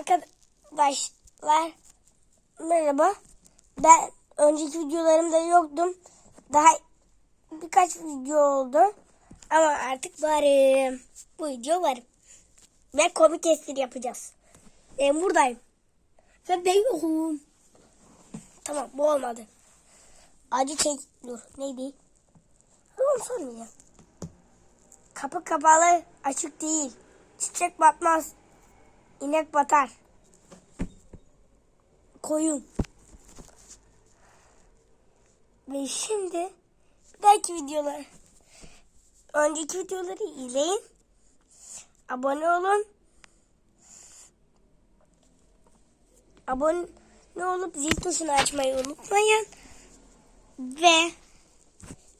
Arkadaşlar merhaba. Ben önceki videolarımda yoktum. Daha birkaç video oldu. Ama artık varım. Bu video varım. Ve komik espri yapacağız. Ben buradayım. Ve ben yokum. Tamam bu olmadı. Acı çek. Dur neydi? Onu sormayacağım. Kapı kapalı açık değil. Çiçek batmaz. İnek batar. Koyun. Ve şimdi bir dahaki videolar. Önceki videoları izleyin. Abone olun. Abone olup zil tuşunu açmayı unutmayın. Ve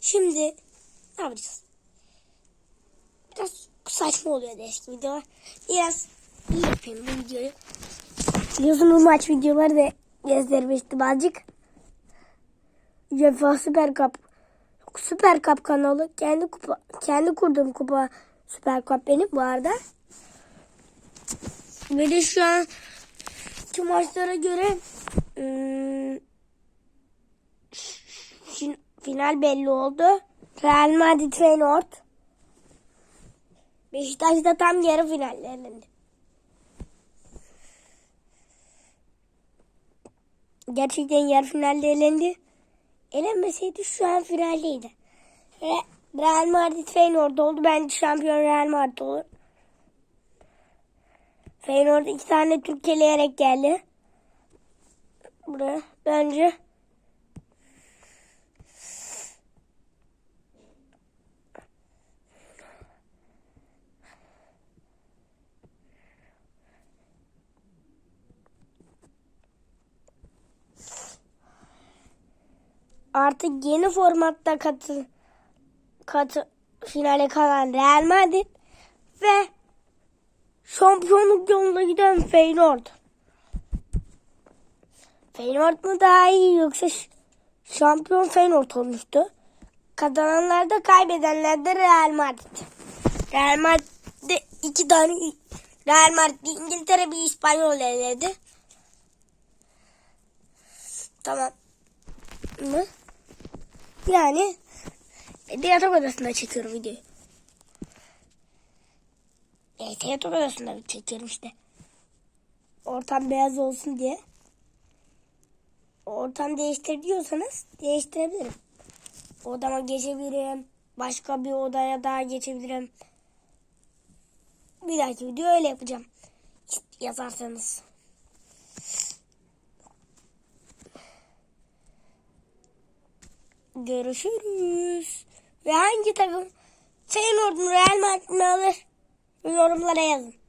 şimdi ne yapacağız? Biraz saçma oluyor eski videolar. Biraz iyi yapayım bu videoyu. Biliyorsun bu maç videoları da gezdirmiştim azıcık. UEFA Süper Cup Süper Cup kanalı kendi kupa kendi kurduğum kupa Süper Cup benim bu arada. Ve de şu an şu maçlara göre fin- final belli oldu. Real Madrid Feyenoord. Beşiktaş da tam yarı finallerinde. Gerçekten yarı finalde elendi. Elenmeseydi şu an finaldeydi. Re- Real Madrid Feyenoord oldu. Bence şampiyon Real Madrid olur. Feyenoord iki tane Türk eleyerek geldi. Buraya. Bence artık yeni formatta katı katı finale kalan Real Madrid ve şampiyonluk yolunda giden Feyenoord. Feyenoord mu daha iyi yoksa şampiyon Feyenoord olmuştu. Kazananlar da kaybedenler de Real Madrid. Real Madrid'de iki tane Real Madrid bir İngiltere bir İspanyol eledi. Tamam. Mı? Yani bir yatak odasında çekiyorum videoyu. Evet yatak odasında çekiyorum işte. Ortam beyaz olsun diye. Ortam değiştir diyorsanız değiştirebilirim. Odama geçebilirim. Başka bir odaya daha geçebilirim. Bir dahaki video öyle yapacağım. Yazarsanız. Görüşürüz. Ve hangi takım Feyenoord mu Real Madrid alır? Yorumlara yazın.